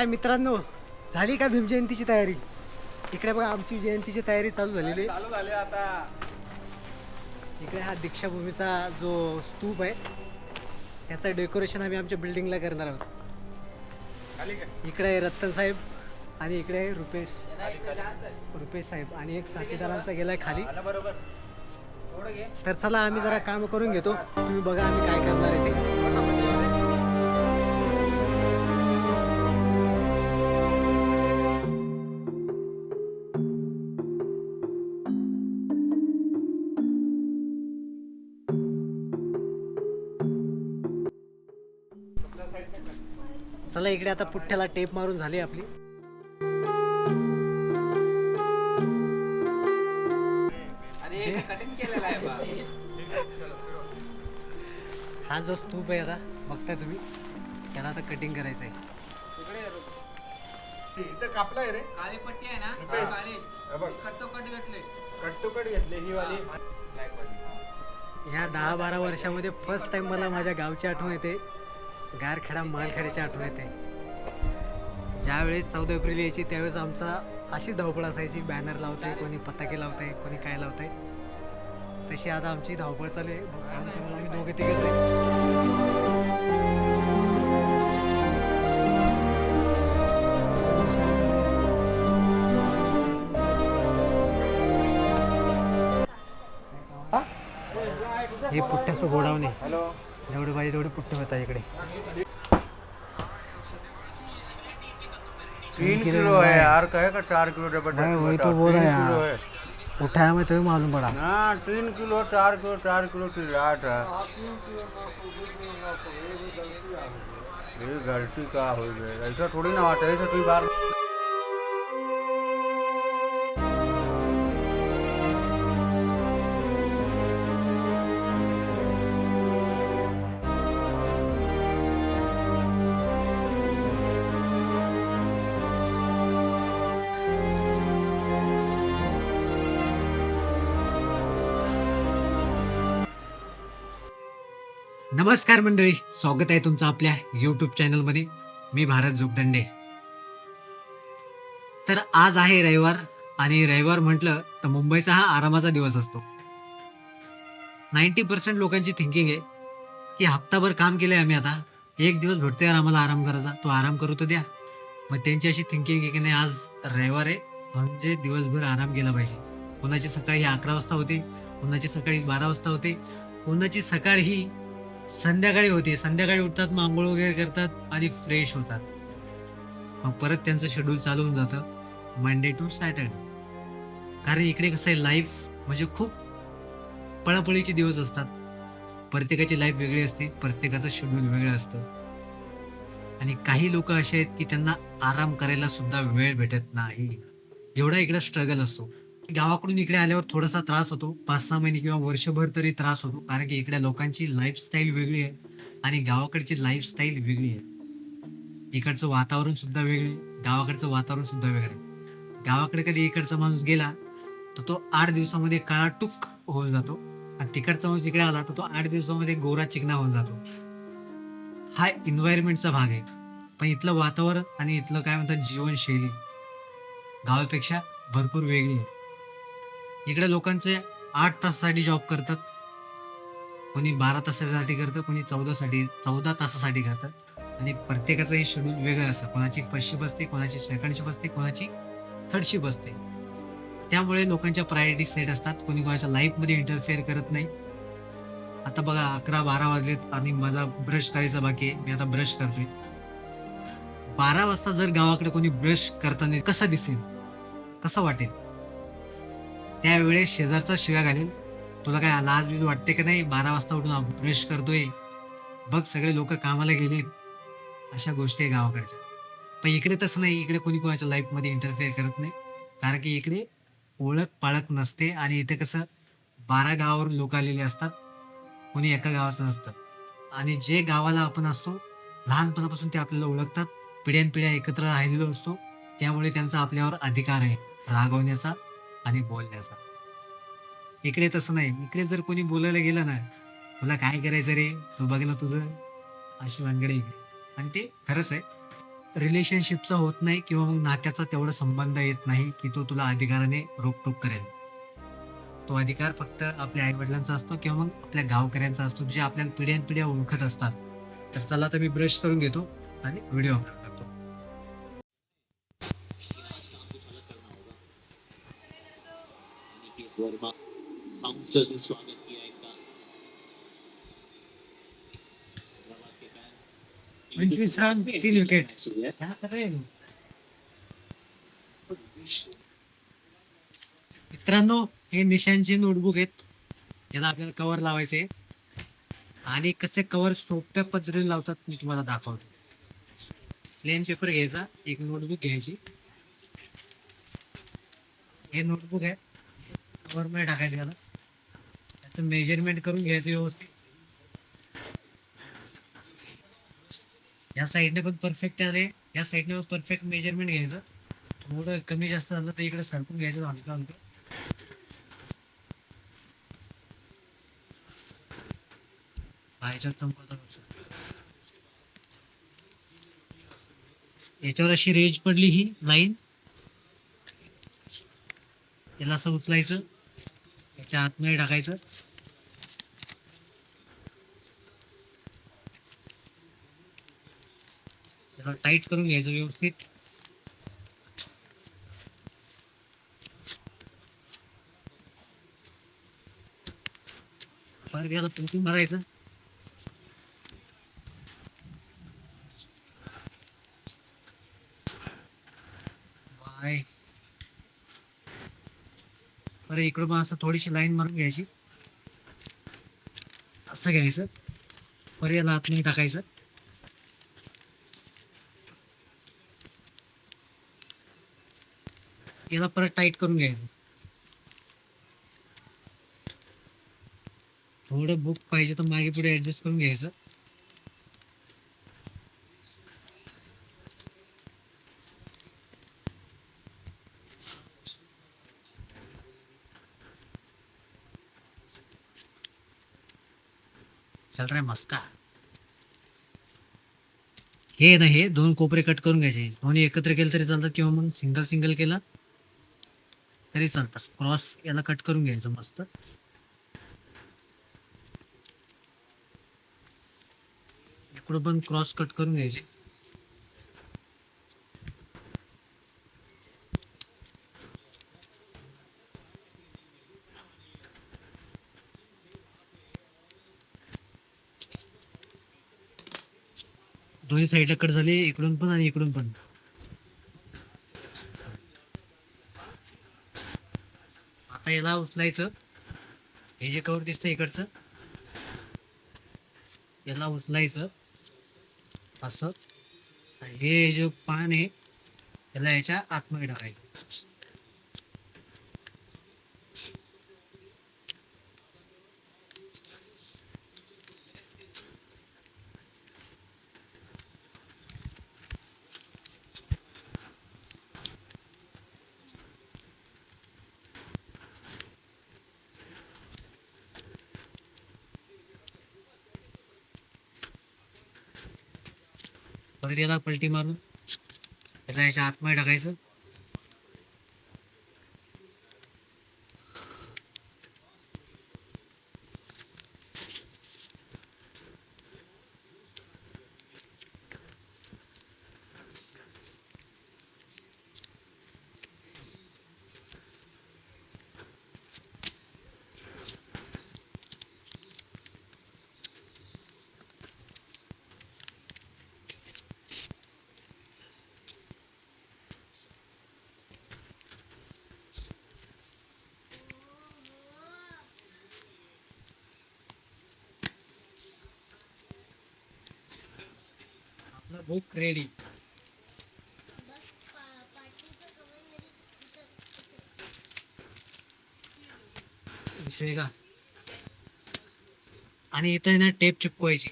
काय मित्रांनो झाली का भीम जयंतीची तयारी? इकडे बघा आमची जयंतीची तयारी चालू झालेली आहे. चालू झाले आता. इकडे हा दीक्षाभूमीचा जो स्तूप आहे त्याचं डेकोरेशन आम्ही आमच्या बिल्डिंगला करणार आहोत. इकडे आहे रत्तन साहेब आणि इकडे आहे रुपेश. रुपेश साहेब आणि एक साथीदारांचा गेलाय खाली. तर चला आम्ही जरा काम करून घेतो. तुम्ही बघा आम्ही काय करणार आहे ते. चला इकडे आता पुठ्ठ्याला टेप मारून झाली आपली. हा जो स्तूप आहे आता बघताय तुम्ही त्याला आता कटिंग करायचं आहे इथं कापलाय रे. काळी पट्टी आहे ना? रुपेश. काळी. हे बघ. कट्टो कट घेतले. कट्टुकट घेतले ही वाली. ब्लॅक वाली ह्या दहा बारा वर्षामध्ये फर्स्ट टाइम मला माझ्या गावची आठवण येते. गारखेडा मालखेड्याची आठवण येते. ज्यावेळेस चौदा एप्रिल यायची त्यावेळेस आमचा अशीच धावपळ असायची. बॅनर लावताय कोणी पताके लावताय कोणी काय लावताय तशी आता आमची धावपळ चालू आहे. दोघे तिघच आहे. हे? पुट्ट्याचं गोडावणे हॅलो. जेवढे पाहिजे तेवढे पुठ्ठे होता इकडे। तीन किलो है। यार कहे का चार किलो वही तो बोल रहा। है। उठाया मैं तुम्हें मालूम पड़ा। हाँ तीन किलो चार किलो चार किलो चिल्लाट है। ये गलती का हो गया। ऐसा थोड़ी ना होता है ऐसा कोई बार नमस्कार मंडळी स्वागत आहे तुमचं आपल्या यूट्यूब चॅनलमध्ये मी भारत जोगदंडे. तर आज आहे रविवार आणि रविवार म्हटलं तर मुंबईचा हा आरामाचा दिवस असतो. नाईन्टी पर्सेंट लोकांची थिंकिंग आहे की हप्ताभर काम केलं आहे आम्ही आता. एक दिवस भेटतो यार आम्हाला आराम करायचा. तो आराम करू तर द्या. मग त्यांची अशी थिंकिंग आहे की नाही आज रविवार आहे. म्हणजे दिवसभर आराम केला पाहिजे. कोणाची सकाळी अकरा वाजता होते कोणाची सकाळी बारा वाजता होते कोणाची सकाळ ही संध्याकाळी होते. संध्याकाळी उठतात मग आंघोळ वगैरे करतात आणि फ्रेश होतात. मग परत त्यांचं शेड्यूल चालू होऊन जातं. मंडे टू सॅटर्डे कारण इकडे कसं आहे लाईफ म्हणजे खूप पळापळीचे दिवस असतात. प्रत्येकाची लाईफ वेगळी असते. प्रत्येकाचं शेड्यूल वेगळं असतं. आणि काही लोक असे आहेत की त्यांना आराम करायला सुद्धा वेळ भेटत नाही. एवढा इकडं स्ट्रगल असतो. गावाकडून इकडे आल्यावर थोडासा त्रास होतो. पाच सहा महिने किंवा वर्षभर तरी त्रास होतो. कारण की इकडे लोकांची लाईफस्टाईल वेगळी आहे आणि गावाकडची लाईफस्टाईल वेगळी आहे. इकडचं वातावरण सुद्धा वेगळे गावाकडचं वातावरण सुद्धा वेगळं आहे. गावाकडे कधी इकडचा माणूस गेला तर तो आठ दिवसामध्ये काळा टुक होऊन जातो. आणि तिकडचा माणूस इकडे आला तर तो आठ दिवसामध्ये गोरा चिकना होऊन जातो. हा इन्व्हायरमेंटचा भाग आहे. पण इथलं वातावरण आणि इथलं काय म्हणतात जीवनशैली गावापेक्षा भरपूर वेगळी आहे. इकडे लोकांचे आठ तासासाठी जॉब करतात. कोणी बारा तासासाठी करतं कोणी चौदासाठी चौदा तासासाठी करतात. आणि प्रत्येकाचं हे शेड्यूल वेगळं असतं. कोणाची फर्स्ट शिप असते कोणाची सेकंड शिप असते कोणाची थर्ड शिप असते. त्यामुळे लोकांच्या प्रायोरिटी सेट असतात. कोणी कोणाच्या लाईफमध्ये इंटरफेअर करत नाही. आता बघा अकरा बारा वाजलेत. आणि माझा ब्रश करायचा बाकी आहे. मी आता ब्रश करतोय. बारा वाजता जर गावाकडे कोणी ब्रश करताना कसं दिसेल? कसं वाटेल? त्यावेळेस शेजारचा शिव्या घालेल तुला काय लाज बीज वाटते का नाही? बारा वाजता उठून ब्रश करतोय. बघ सगळे लोक कामाला गेले अशा गोष्टी आहे गावाकडच्या. पण इकडे तसं नाही. इकडे कोणी कोणाच्या लाईफमध्ये इंटरफेअर करत नाही. कारण की इकडे ओळख पाळख नसते आणि इथे कसं बारा गावावरून लोक आलेले असतात. कोणी एका गावाचं नसतं. आणि जे गावाला आपण असतो लहानपणापासून ते आपल्याला ओळखतात. पिढ्यानपिढ्या एकत्र राहिलेलो असतो. त्यामुळे त्यांचा आपल्यावर अधिकार आहे. रागवण्याचा आणि बोलण्याचा. इकडे तसं नाही. इकडे जर कोणी बोलायला गेलं ना तुला काय करायचं रे? तू बघ ना तुझं. अशी वानगडे. आणि ते खरंच आहे. रिलेशनशिपचा होत नाही किंवा मग नात्याचा तेवढा संबंध येत नाही की तो तुला अधिकाराने रोकटोक करेल. तो अधिकार फक्त आपल्या आईवडिलांचा असतो किंवा मग आपल्या गावकऱ्यांचा असतो जे आपल्याला पिढ्यानपिढ्या ओळखत असतात. तर चला आता मी ब्रश करून घेतो आणि व्हिडिओ बाउन्सर्स ने स्वागत किया पंचवीस रन, तीन विकेट. हैं? मित्रांनो हे निशांचे नोटबुक आहेत. याला आपल्याला कवर लावायचे आणि कसे कवर सोप्या पद्धतीने लावतात मी तुम्हाला दाखवतो. प्लेन पेपर घ्यायचा एक नोटबुक घ्यायची. हे नोटबुक आहे. कवर मध्ये टाकायचं याला त्याचं मेजरमेंट करून घ्यायचं व्यवस्थित. या साईडने पण परफेक्ट आले. या साईडने पण परफेक्ट मेजरमेंट घ्यायचं. थोडं कमी जास्त झालं तर इकडे सरकून घ्यायचं हलकं हलकं. याच्यावर अशी रेंज पडली ही लाईन त्याला असं उचलायचं. त्याच्या आतमध्ये टाकायचं. त्याला टाईट करून घ्यायचं व्यवस्थित. परत याला पुंतून भरायचं परत इकडं पण असं थोडीशी लाईन मारून घ्यायची. असं घ्यायचं. परत याला आतमध्ये टाकायचं. याला परत टाईट करून घ्यायचं. थोडं बुक पाहिजे तर मागे पुढे ॲडजस्ट करून घ्यायचं. चल रे मस्का. हे ना हे दोन कोपरे कट करून घ्यायचे. दोन्ही एकत्र केलं तरी चालतात किंवा मग सिंगल सिंगल केला तरी चालतात. क्रॉस याला कट करून घ्यायचं मस्त. इकडं पण क्रॉस कट करून घ्यायचे. दोन्ही साईडला कट झाले इकडून पण आणि इकडून पण. आता याला उचलायचं. हे जे कवर दिसतं इकडचं. याला उचलायचं. असं. हे जे पान आहे याला याच्या आतमध्ये टाकायचं. परत याला पलटी मारून. त्याला याच्या आतमध्ये टाकायचं. बुक रेडी विषय का? आणि इथं आहे ना टेप चिपकवायची.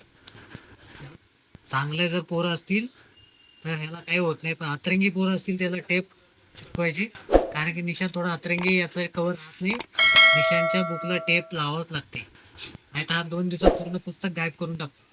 चांगले जर पोरं असतील तर ह्याला काही होत नाही. पण अतरंगी पोरं असतील त्याला टेप चिपकवायची. कारण की निशान थोडा अतरंगी याचं कवर राहत नाही. निशांच्या बुकला टेप लावावंच लागते. नाही तर हा दोन दिवसात पूर्ण पुस्तक गायब करून टाकतो.